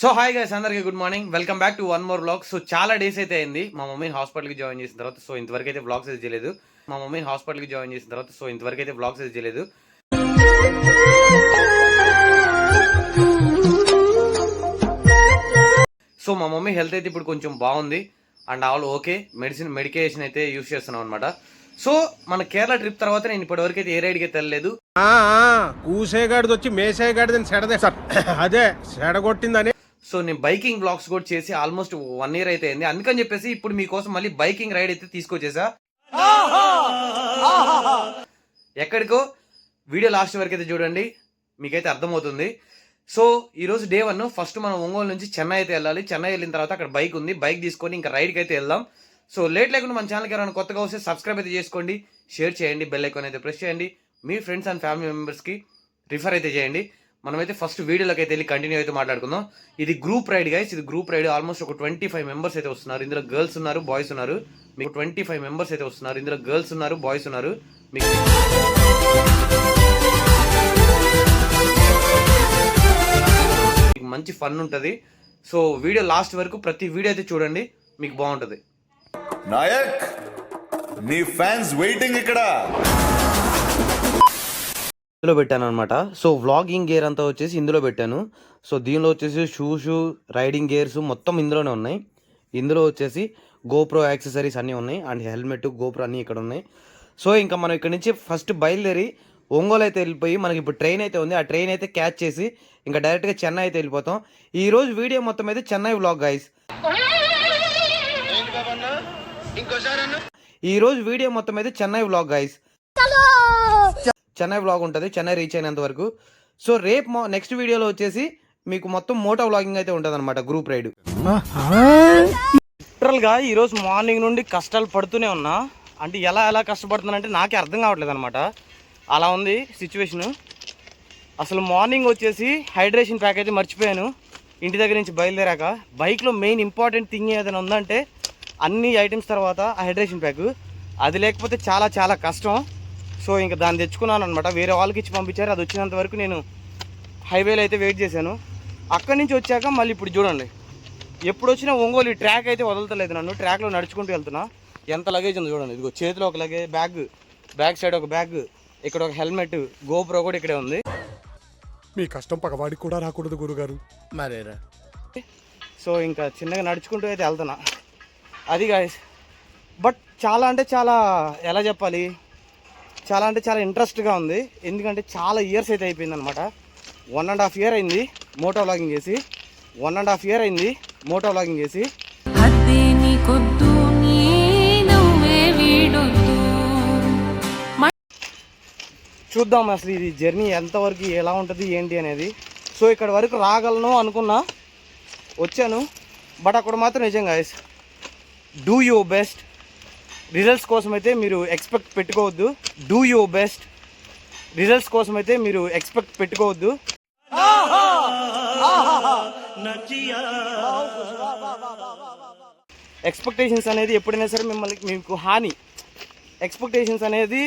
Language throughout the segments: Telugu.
సో హాయ్ గైస్ అందరికీ good morning welcome back to one more blog so చాలా డేస్ అయితే అయింది. మా మమ్మీని హాస్పిటల్కి జాయిన్ చేసిన తర్వాత సో ఇంతవరకు అయితే బ్లాగ్స్ అయితే చేయలేదు. మా మమ్మీని హాస్పిటల్కి జాయిన్ చేసిన తర్వాత సో ఇంతవరకు అయితే బ్లాగ్స్ అయితే చేయలేదు. సో మా మమ్మీ హెల్త్ అయితే ఇప్పుడు కొంచెం బాగుంది. And all okay medicine medication అయితే యూస్ చేస్తున్నాం అనమాట సో మన కేరళ ట్రిప్ తర్వాత నేను ఇప్పటివరకు అయితే ఏ రైడ్కి అయితే వెళ్ళలేదు. కూసేగాడిది వచ్చి మేసేగాడిదని సెడదే. సార్ అదే సెడగొట్టిందని సో నేను బైకింగ్ బ్లాగ్స్ కూడా చేసి ఆల్మోస్ట్ వన్ ఇయర్ అయితే అయింది. అందుకని చెప్పేసి ఇప్పుడు మీకోసం మళ్ళీ బైకింగ్ రైడ్ అయితే తీసుకొచ్చేసా. ఎక్కడికో? వీడియో లాస్ట్ వరకు అయితే చూడండి. మీకైతే అర్థమవుతుంది. సో ఈరోజు డే వన్ ఫస్ట్ మనం ఒంగోలు నుంచి చెన్నై అయితే వెళ్ళాలి. చెన్నై వెళ్ళిన తర్వాత అక్కడ బైక్ ఉంది. బైక్ తీసుకొని ఇంకా రైడ్కి అయితే వెళ్దాం. సో లేట్ లేకుండా మన ఛానల్కి ఎవరైనా కొత్తగా వస్తే సబ్స్క్రైబ్ అయితే చేసుకోండి. షేర్ చేయండి. బెల్ ఐకాన్ అయితే ప్రెస్ చేయండి. మీ ఫ్రెండ్స్ అండ్ ఫ్యామిలీ మెంబర్స్కి రిఫర్ అయితే చేయండి. మనమైతే ఫస్ట్ వీడియోలోకి అయితే వెళ్ళి కంటిన్యూ అయితే మాట్లాడుకుందాం. ఇది గ్రూప్ రైడ్ గైస్ ఇది గ్రూప్ రైడ్ ఆల్మోస్ట్ ఒక ట్వంటీ ఫైవ్ మెంబర్స్ అయితే వస్తున్నారు. ఇందులో గర్ల్స్ ఉన్నారు బాయ్స్ ఉన్నారు. మీకు ట్వంటీ ఫైవ్ మెంబర్స్ అయితే వస్తున్నారు. ఇందులో గర్ల్స్ ఉన్నారు బాయ్స్ ఉన్నారు. మీకు మీకు మంచి ఫన్ ఉంటుంది. సో వీడియో లాస్ట్ వరకు ప్రతి వీడియో అయితే చూడండి. మీకు బాగుంటుంది. నాయక్ నీ ఫ్యాన్స్ వెయిటింగ్ ఇక్కడ. ఇందులో పెట్టాను అనమాట సో వ్లాగింగ్ గేర్ అంతా వచ్చేసి ఇందులో పెట్టాను. సో దీనిలో వచ్చేసి షూస్ రైడింగ్ గేర్స్ మొత్తం ఇందులోనే ఉన్నాయి. ఇందులో వచ్చేసి గోప్రో యాక్సెసరీస్ అన్నీ ఉన్నాయి. అండ్ హెల్మెట్ గోప్రో అన్నీ ఇక్కడ ఉన్నాయి. సో ఇంకా మనం ఇక్కడ నుంచి ఫస్ట్ బయలుదేరి ఒంగోలు అయితే వెళ్ళిపోయి మనకి ఇప్పుడు ట్రైన్ అయితే ఉంది. ఆ ట్రైన్ అయితే క్యాచ్ చేసి ఇంకా డైరెక్ట్గా చెన్నై అయితే వెళ్ళిపోతాం. ఈ రోజు వీడియో మొత్తం అయితే చెన్నై వ్లాగ్ గైస్ ఈ రోజు వీడియో మొత్తం అయితే Chennai vlog guys Chennai vlog ఉంటుంది. చెన్నై రీచ్ అయినంత వరకు. సో రేపు మా నెక్స్ట్ వీడియోలో వచ్చేసి మీకు మొత్తం మోటో వ్లాగింగ్ అయితే ఉంటుంది అనమాట గ్రూప్ రైడ్ లిటరల్గా ఈరోజు మార్నింగ్ నుండి కష్టాలు పడుతూనే ఉన్నా. అంటే ఎలా ఎలా కష్టపడుతున్నానంటే నాకే అర్థం కావట్లేదు అనమాట అలా ఉంది సిచ్యువేషను అసలు మార్నింగ్ వచ్చేసి హైడ్రేషన్ ప్యాక్ అయితే మర్చిపోయాను. ఇంటి దగ్గర నుంచి బయలుదేరాక. బైక్లో మెయిన్ ఇంపార్టెంట్ థింగ్ ఏదైనా ఉందంటే అన్ని ఐటమ్స్ తర్వాత హైడ్రేషన్ ప్యాక్ అది లేకపోతే చాలా చాలా కష్టం. సో ఇంకా దాన్ని తెచ్చుకున్నాను అనమాట వేరే వాళ్ళకి ఇచ్చి పంపించారు. అది వచ్చినంత వరకు నేను హైవేలో అయితే వెయిట్ చేశాను. అక్కడి నుంచి వచ్చాక మళ్ళీ ఇప్పుడు చూడండి. ఎప్పుడు వచ్చినా ఒంగోలు ఈ ట్రాక్ అయితే వదలతలేదు నన్ను. ట్రాక్లో నడుచుకుంటూ వెళ్తున్నా. ఎంత లగేజ్ ఉంది చూడండి. ఇదిగో చేతిలో ఒక లగేజ్ బ్యాగ్ బ్యాక్ సైడ్ ఒక బ్యాగ్ ఇక్కడ ఒక హెల్మెట్ గోప్రో కూడా ఇక్కడే ఉంది. మీ కష్టం పగవాడికి కూడా రాకూడదు గురుగారు. మరేరా? సో ఇంకా చిన్నగా నడుచుకుంటూ అయితే వెళ్తున్నా. అది గాయస్ బట్ చాలా అంటే చాలా ఎలా చెప్పాలి? చాలా అంటే చాలా ఇంట్రెస్ట్గా ఉంది. ఎందుకంటే చాలా ఇయర్స్ అయితే అయిపోయింది అనమాట వన్ అండ్ హాఫ్ ఇయర్ అయింది మోటో వ్లాగింగ్ చేసి. వన్ అండ్ హాఫ్ ఇయర్ అయింది మోటో వ్లాగింగ్ చేసి. చూద్దాం అసలు ఇది జర్నీ ఎంతవరకు ఎలా ఉంటుంది ఏంటి అనేది. సో ఇక్కడ వరకు రాగలను అనుకున్నా వచ్చాను. బట్ అక్కడ మాత్రం నిజంగా డూ యూ బెస్ట్ రిజల్ట్స్ కోసం అయితే మీరు ఎక్స్పెక్ట్ పెట్టుకోవద్దు. డూ యువర్ బెస్ట్ రిజల్ట్స్ కోసం అయితే మీరు ఎక్స్పెక్ట్ పెట్టుకోవద్దు. ఎక్స్పెక్టేషన్స్ అనేది ఎప్పుడైనా సరే మిమ్మల్ని మీకు హాని. ఎక్స్పెక్టేషన్స్ అనేది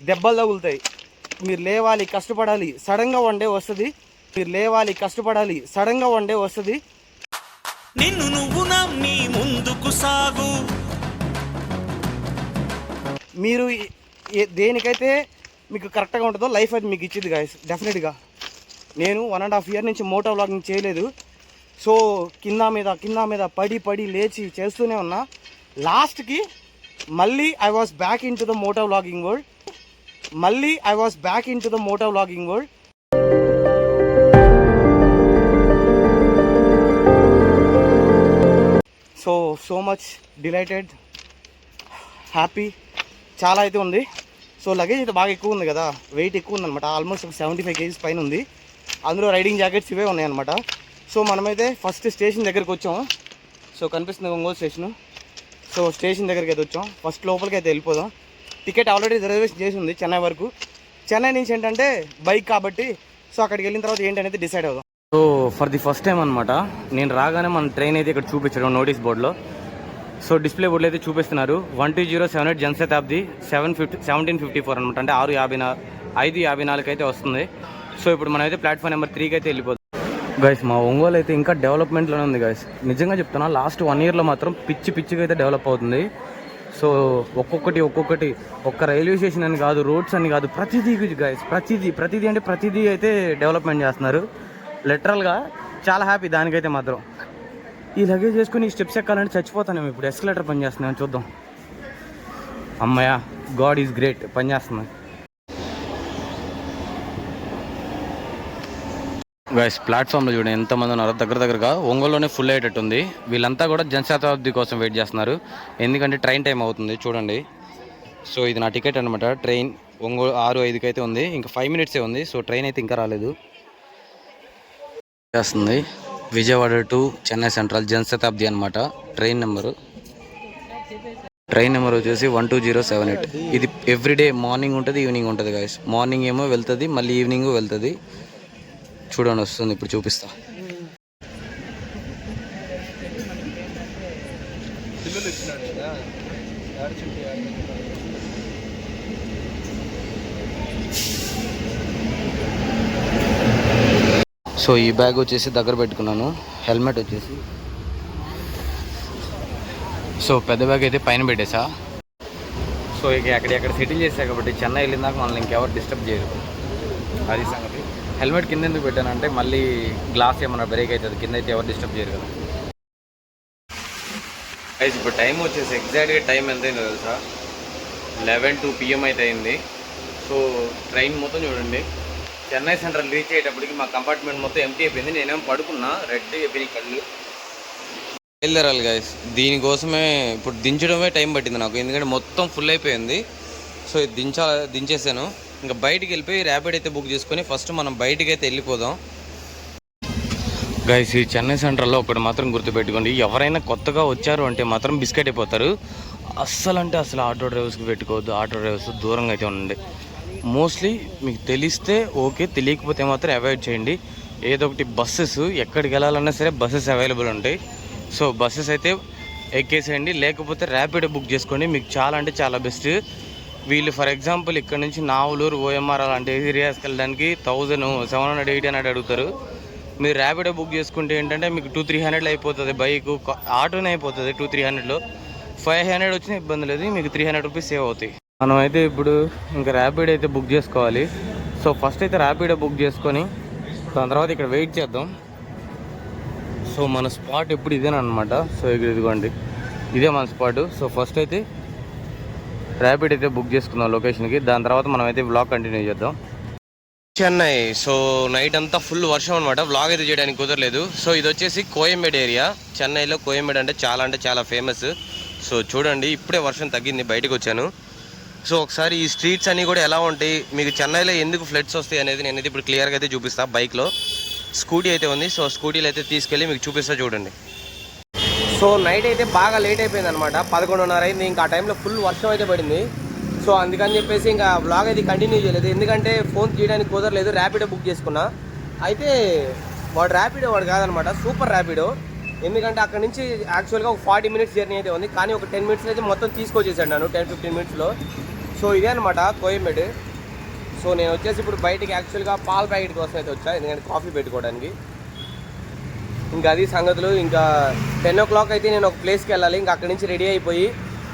దెబ్బలు తగులుతాయి. మీరు లేవాలి కష్టపడాలి సడన్గా వన్ డే వస్తుంది. మీరు లేవాలి కష్టపడాలి సడన్గా వన్ డే వస్తుంది. నిన్ను నువ్వు నమ్మి ముందుకు సాగు. మీరు ఏ- దేనికైతే మీకు కరెక్ట్గా ఉంటుందో లైఫ్ అది మీకు ఇచ్చింది గాయస్ డెఫినెట్గా నేను వన్ అండ్ హాఫ్ ఇయర్ నుంచి మోటో వ్లాగింగ్ చేయలేదు. సో కింద మీద కింద మీద పడి పడి లేచి చేస్తూనే ఉన్నా. లాస్ట్కి మళ్ళీ I was back into the moto vlogging world మళ్ళీ I was back into the moto vlogging world so so much delighted happy చాలా అయితే ఉంది. సో లగేజ్ అయితే బాగా ఎక్కువ ఉంది కదా. వెయిట్ ఎక్కువ ఉందన్నమాట. ఆల్మోస్ట్ ఒక సెవెంటీ ఫైవ్ కేజీస్ పైన ఉంది. అందులో రైడింగ్ జాకెట్స్ ఇవే ఉన్నాయన్నమాట. సో మనమైతే ఫస్ట్ స్టేషన్ దగ్గరికి వచ్చాము సో కనిపిస్తుంది ఒంగోలు స్టేషను సో స్టేషన్ దగ్గరికి అయితే వచ్చాం. ఫస్ట్ లోపలికి అయితే వెళ్ళిపోదాం. టికెట్ ఆల్రెడీ రిజర్వేషన్ చేసి ఉంది చెన్నై వరకు. చెన్నై నుంచి ఏంటంటే బైక్ కాబట్టి సో అక్కడికి వెళ్ళిన తర్వాత ఏంటనేది డిసైడ్ అవుదాం. So for the first time అనమాట నేను రాగానే మన ట్రైన్ అయితే ఇక్కడ చూపించడం నోటీస్ బోర్డులో సో డిస్ప్లే బోర్డులో అయితే చూపిస్తున్నారు. One two zero seven eight Janshatabdi seven fifty seventeen fifty four అనమాట అంటే ఆరు యాభై నా ఐదు యాభై నాలుగు అయితే వస్తుంది. సో ఇప్పుడు మనం అయితే ప్లాట్ఫామ్ నెంబర్ త్రీకి అయితే వెళ్ళిపోతాం గైస్ మా ఒంగోలు అయితే ఇంకా డెవలప్మెంట్లోనే ఉంది గైస్ నిజంగా చెప్తున్నా లాస్ట్ వన్ ఇయర్లో మాత్రం పిచ్చి పిచ్చిగా అయితే డెవలప్ అవుతుంది. సో ఒక్కొక్కటి ఒక్కొక్కటి ఒక్క రైల్వే స్టేషన్ అని కాదు రోడ్స్ అని కాదు ప్రతిదీ గైస్ ప్రతిదీ ప్రతిదీ అంటే ప్రతిదీ అయితే డెవలప్మెంట్ చేస్తున్నారు. లిటరల్గా చాలా హ్యాపీ దానికైతే మాత్రం. ఈ లగేజ్ వేసుకుని ఈ స్టెప్స్ ఎక్కాలంటే చచ్చిపోతాను ఇప్పుడు. ఎస్కలేటర్ పని చేస్తున్నాను చూద్దాం. అమ్మయ్య గాడ్ ఈజ్ గ్రేట్ పని చేస్తున్నాను. గైస్ ప్లాట్ఫామ్లో చూడండి ఎంతమంది ఉన్నారు దగ్గర దగ్గరగా ఒంగోలులోనే ఫుల్ అయ్యేటట్టు ఉంది వీళ్ళంతా కూడా జనశతాబ్ది కోసం వెయిట్ చేస్తున్నారు. ఎందుకంటే ట్రైన్ టైం అవుతుంది చూడండి. సో ఇది నా టికెట్ అనమాట ట్రైన్ ఒంగోలు ఆరు ఐదుకి అయితే ఉంది. ఇంకా ఫైవ్ మినిట్సే ఉంది. సో ట్రైన్ అయితే ఇంకా రాలేదు. చేస్తుంది. విజయవాడ టు చెన్నై సెంట్రల్ జనశతాబ్ది అనమాట ట్రైన్ నెంబరు. ట్రైన్ నెంబర్ వచ్చేసి one two zero seven eight. ఇది ఎవ్రీడే మార్నింగ్ ఉంటుంది ఈవినింగ్ ఉంటుంది గైస్ మార్నింగ్ ఏమో వెళ్తుంది మళ్ళీ ఈవినింగ్ వెళ్తుంది. చూడండి వస్తుంది ఇప్పుడు చూపిస్తా. సో ఈ బ్యాగ్ వచ్చేసి దగ్గర పెట్టుకున్నాను. హెల్మెట్ వచ్చేసి. సో పెద్ద బ్యాగ్ అయితే పైన పెట్టేసా. సో ఇక ఎక్కడెక్కడ సెటిల్ చేసా కాబట్టి చెన్నై వెళ్ళిందాక మనల్ని ఇంకెవరు డిస్టర్బ్ చేయరు. అది సంగతి. హెల్మెట్ కింద ఎందుకు పెట్టానంటే మళ్ళీ గ్లాస్ ఏమన్నా బ్రేక్ అవుతుంది కింద అయితే ఎవరు డిస్టర్బ్ చేయరు కదా. అయితే ఇప్పుడు టైం వచ్చేసి ఎగ్జాక్ట్గా టైం ఎంత అయిందో తెలుసా? లెవెన్ టు పిఎం అయితే అయింది. సో ట్రైన్ మొత్తం చూడండి. చెన్నై సెంట్రల్ రీచ్ అయ్యేటప్పటికి మా కంపార్ట్మెంట్ మొత్తం ఎంటీ అయిపోయింది. నేనేం పడుకున్నా రెడ్ అయిపోయినాయి కళ్ళు. బయలుదేరాలి గాయస్ దీనికోసమే ఇప్పుడు దించడమే టైం పట్టింది నాకు. ఎందుకంటే మొత్తం ఫుల్ అయిపోయింది. సో ఇది దించా దించేసాను. ఇంకా బయటికి వెళ్ళిపోయి ర్యాపిడ్ అయితే బుక్ చేసుకొని ఫస్ట్ మనం బయటికి అయితే వెళ్ళిపోదాం. గైస్ ఈ చెన్నై సెంట్రల్లో ఒకటి మాత్రం గుర్తుపెట్టుకోండి. ఎవరైనా కొత్తగా వచ్చారు అంటే మాత్రం బిస్కెట్ అయిపోతారు. అస్సలు అంటే అసలు ఆటో డ్రైవర్స్కి పెట్టుకోవద్దు ఆటో డ్రైవర్స్ దూరంగా అయితే ఉండండి. మోస్ట్లీ మీకు తెలిస్తే ఓకే తెలియకపోతే మాత్రం అవాయిడ్ చేయండి. ఏదో ఒకటి బస్సెస్ ఎక్కడికి వెళ్ళాలన్నా సరే బస్సెస్ అవైలబుల్ ఉంటాయి. సో బస్సెస్ అయితే ఎక్కేసేయండి. లేకపోతే ర్యాపిడ్ బుక్ చేసుకోండి. మీకు చాలా అంటే చాలా బెస్ట్ వీళ్ళు ఫర్ ఎగ్జాంపుల్ ఇక్కడ నుంచి నావలూరు ఓఎంఆర్ అలాంటి ఏరియాస్కి వెళ్ళడానికి thousand seven hundred eight hundred అడుగుతారు. మీరు ర్యాపిడో బుక్ చేసుకుంటే ఏంటంటే మీకు టూ త్రీ హండ్రెడ్లో అయిపోతుంది బైక్ ఆటోనే అయిపోతుంది టూ త్రీ హండ్రెడ్లో ఫైవ్ హండ్రెడ్ వచ్చిన ఇబ్బంది లేదు. మీకు త్రీ హండ్రెడ్ రూపీస్ సేవ్ అవుతాయి. మనం అయితే ఇప్పుడు ఇంకా ర్యాపిడ్ అయితే బుక్ చేసుకోవాలి. సో ఫస్ట్ అయితే ర్యాపిడో బుక్ చేసుకొని దాని తర్వాత ఇక్కడ వెయిట్ చేద్దాం. సో మన స్పాట్ ఎప్పుడు ఇదేనమాట సో ఇక్కడ ఇదిగోండి. ఇదే మన స్పాట్ సో ఫస్ట్ అయితే ర్యాపిడ్ అయితే బుక్ చేసుకుందాం లొకేషన్కి దాని తర్వాత మనం అయితే బ్లాగ్ కంటిన్యూ చేద్దాం. చెన్నై. సో నైట్ అంతా ఫుల్ వర్షం అనమాట వ్లాగ్ అయితే చేయడానికి కుదరలేదు. సో ఇది వచ్చేసి కోయంబేడ్ ఏరియా చెన్నైలో కోయంబేడ్ అంటే చాలా అంటే చాలా ఫేమస్ సో చూడండి ఇప్పుడే వర్షం తగ్గింది బయటకు వచ్చాను. సో ఒకసారి ఈ స్ట్రీట్స్ అన్నీ కూడా ఎలా ఉంటాయి? మీకు చెన్నైలో ఎందుకు ఫ్లడ్స్ వస్తాయి అనేది నేనైతే ఇప్పుడు క్లియర్గా అయితే చూపిస్తాను బైక్లో. స్కూటీ అయితే ఉంది. సో స్కూటీలు అయితే తీసుకెళ్ళి మీకు చూపిస్తా చూడండి. సో నైట్ అయితే బాగా లేట్ అయిపోయింది అనమాట పదకొండున్నర అయింది. ఇంకా ఆ టైంలో ఫుల్ వర్షం అయితే పడింది. సో అందుకని చెప్పేసి ఇంకా బ్లాగ్ అయితే కంటిన్యూ చేయలేదు. ఎందుకంటే ఫోన్ తీయడానికి కుదరలేదు. ర్యాపిడో బుక్ చేసుకున్నా. అయితే వాడు ర్యాపిడో వాడు కాదనమాట సూపర్ ర్యాపిడో ఎందుకంటే అక్కడ నుంచి యాక్చువల్గా ఒక ఫార్టీ మినిట్స్ జర్నీ అయితే ఉంది. కానీ ఒక టెన్ మినిట్స్ అయితే మొత్తం తీసుకొచ్చేసాడు నన్ను. టెన్ ఫిఫ్టీన్ మినిట్స్లో సో ఇదే అనమాట కోయంబేడు. సో నేను వచ్చేసి ఇప్పుడు బయటికి యాక్చువల్గా పాల ప్యాకెట్ కోసం అయితే వచ్చా ఎందుకంటే కాఫీ పెట్టుకోవడానికి. ఇంకా అది సంగతులు ఇంకా టెన్ ఓ క్లాక్ అయితే నేను ఒక ప్లేస్కి వెళ్ళాలి. ఇంకా అక్కడి నుంచి రెడీ అయిపోయి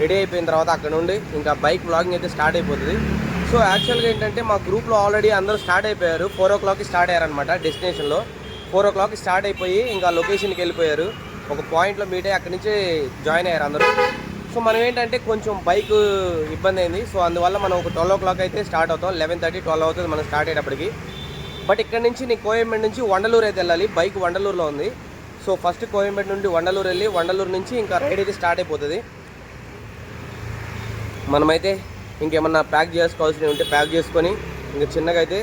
రెడీ అయిపోయిన తర్వాత అక్కడ నుండి ఇంకా బైక్ బ్లాగింగ్ అయితే స్టార్ట్ అయిపోతుంది. సో యాక్చువల్గా ఏంటంటే మా గ్రూప్లో ఆల్రెడీ అందరూ స్టార్ట్ అయిపోయారు. ఫోర్ ఓ క్లాక్కి స్టార్ట్ అయ్యారనమాట డెస్టినేషన్లో ఫోర్ ఓ క్లాక్కి స్టార్ట్ అయిపోయి ఇంకా లొకేషన్కి వెళ్ళిపోయారు. ఒక పాయింట్లో మీట్ అయ్యి అక్కడి నుంచి జాయిన్ అయ్యారు అందరూ. సో మనం ఏంటంటే కొంచెం బైక్ ఇబ్బంది అయింది. సో అందువల్ల మనం ఒక ట్వెల్వ్ ఓ క్లాక్ అయితే స్టార్ట్ అవుతాం. లెవెన్ థర్టీ ట్వెల్వ్ అవుతుంది మనం స్టార్ట్ అయ్యేటప్పటికి. బట్ ఇక్కడ నుంచి నీ కోయంబేడ్ నుంచి వండలూరు అయితే వెళ్ళాలి. బైక్ వండలూరులో ఉంది. సో ఫస్ట్ కోయంబేడ్ నుండి వండలూరు వెళ్ళి వండలూరు నుంచి ఇంకా రైడ్ అయితే స్టార్ట్ అయిపోతుంది. మనమైతే ఇంకేమన్నా ప్యాక్ చేసుకోవాల్సినవి ఉంటే ప్యాక్ చేసుకొని ఇంకా చిన్నగా అయితే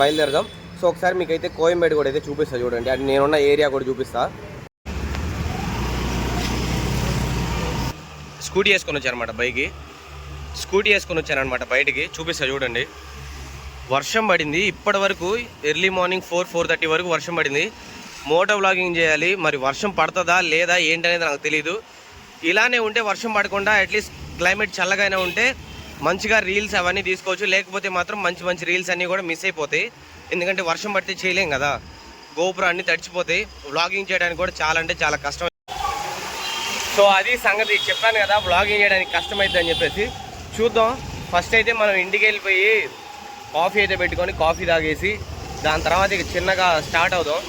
బయలుదేరదాం. సో ఒకసారి మీకైతే కోయంబేడ్ కూడా అయితే చూపిస్తా చూడండి. అది నేనున్న ఏరియా కూడా చూపిస్తాను స్కూటీ వేసుకొని వచ్చారనమాట బైక్కి. స్కూటీ వేసుకొని వచ్చానమాట బయటికి. చూపిస్తా చూడండి. వర్షం పడింది. ఇప్పటి వరకు early morning four four thirty వరకు వర్షం పడింది. మోటో వ్లాగింగ్ చేయాలి. మరి వర్షం పడుతుందా లేదా ఏంటనేది నాకు తెలియదు ఇలానే ఉంటే వర్షం పడకుండా అట్లీస్ట్ క్లైమేట్ చల్లగానే ఉంటే మంచిగా రీల్స్ అవన్నీ తీసుకోవచ్చు. లేకపోతే మాత్రం మంచి మంచి రీల్స్ అన్నీ కూడా మిస్ అయిపోతాయి. ఎందుకంటే వర్షం పడితే చేయలేం కదా. గోపురం అన్ని తడిచిపోతాయి. వ్లాగింగ్ చేయడానికి కూడా చాలా అంటే చాలా కష్టం. సో అది సంగతి చెప్పాను కదా బ్లాగింగ్ చేయడానికి కష్టమైంది అని చెప్పేసి. చూద్దాం. ఫస్ట్ అయితే మనం ఇంటికి వెళ్ళిపోయి కాఫీ అయితే పెట్టుకొని కాఫీ తాగేసి దాని తర్వాత ఇక చిన్నగా స్టార్ట్ అవుదాం.